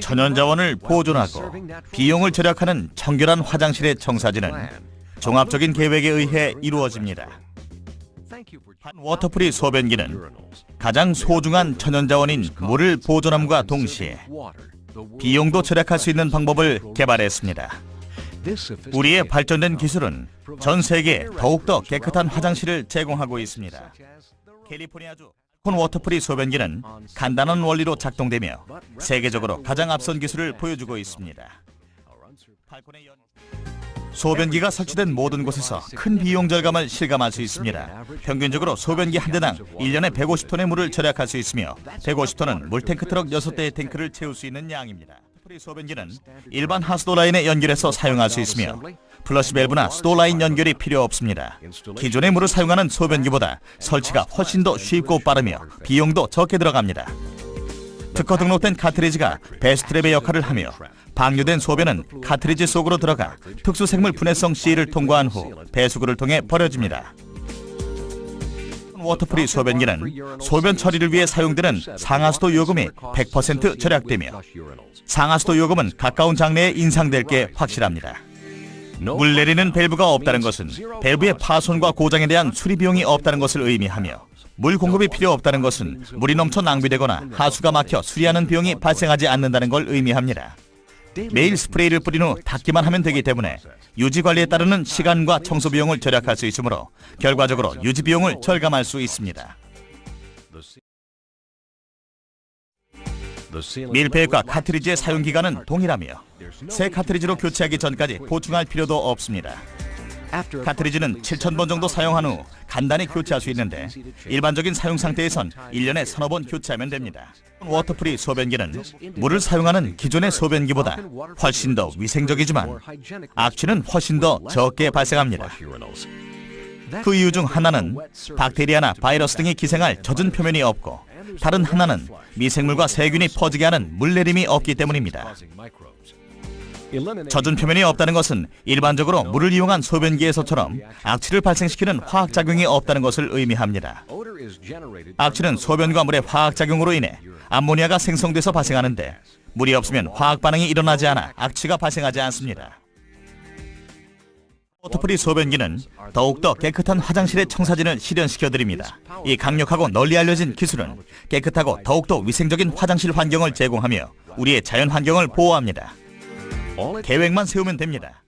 천연 자원을 보존하고 비용을 절약하는 청결한 화장실의 청사진은 종합적인 계획에 의해 이루어집니다. 한 워터프리 소변기는 가장 소중한 천연 자원인 물을 보존함과 동시에 비용도 절약할 수 있는 방법을 개발했습니다. 우리의 발전된 기술은 전 세계에 더욱더 깨끗한 화장실을 제공하고 있습니다. 캘리포니아주 콘 워터프리 소변기는 간단한 원리로 작동되며 세계적으로 가장 앞선 기술을 보여주고 있습니다. 소변기가 설치된 모든 곳에서 큰 비용 절감을 실감할 수 있습니다. 평균적으로 소변기 한 대당 1년에 150톤의 물을 절약할 수 있으며 150톤은 물탱크 트럭 6대의 탱크를 채울 수 있는 양입니다. 프리 소변기는 일반 하수도 라인에 연결해서 사용할 수 있으며 플러시 밸브나 수도 라인 연결이 필요 없습니다. 기존의 물을 사용하는 소변기보다 설치가 훨씬 더 쉽고 빠르며 비용도 적게 들어갑니다. 특허 등록된 카트리지가 배수트랩의 역할을 하며 방류된 소변은 카트리지 속으로 들어가 특수 생물 분해성 C를 통과한 후 배수구를 통해 버려집니다. 워터프리 소변기는 소변 처리를 위해 사용되는 상하수도 요금이 100% 절약되며 상하수도 요금은 가까운 장래에 인상될 게 확실합니다. 물 내리는 밸브가 없다는 것은 밸브의 파손과 고장에 대한 수리 비용이 없다는 것을 의미하며 물 공급이 필요 없다는 것은 물이 넘쳐 낭비되거나 하수가 막혀 수리하는 비용이 발생하지 않는다는 걸 의미합니다. 매일 스프레이를 뿌린 후 닦기만 하면 되기 때문에 유지 관리에 따르는 시간과 청소 비용을 절약할 수 있으므로 결과적으로 유지 비용을 절감할 수 있습니다. 밀폐액과 카트리지의 사용 기간은 동일하며 새 카트리지로 교체하기 전까지 보충할 필요도 없습니다. 카트리지는 7,000번 정도 사용한 후 간단히 교체할 수 있는데 일반적인 사용 상태에선 1년에 서너 번 교체하면 됩니다. 워터프리 소변기는 물을 사용하는 기존의 소변기보다 훨씬 더 위생적이지만 악취는 훨씬 더 적게 발생합니다. 그 이유 중 하나는 박테리아나 바이러스 등이 기생할 젖은 표면이 없고 다른 하나는 미생물과 세균이 퍼지게 하는 물내림이 없기 때문입니다. 젖은 표면이 없다는 것은 일반적으로 물을 이용한 소변기에서처럼 악취를 발생시키는 화학작용이 없다는 것을 의미합니다. 악취는 소변과 물의 화학작용으로 인해 암모니아가 생성돼서 발생하는데 물이 없으면 화학 반응이 일어나지 않아 악취가 발생하지 않습니다. 워터프리 소변기는 더욱더 깨끗한 화장실의 청사진을 실현시켜 드립니다. 이 강력하고 널리 알려진 기술은 깨끗하고 더욱더 위생적인 화장실 환경을 제공하며 우리의 자연 환경을 보호합니다. 계획만 세우면 됩니다.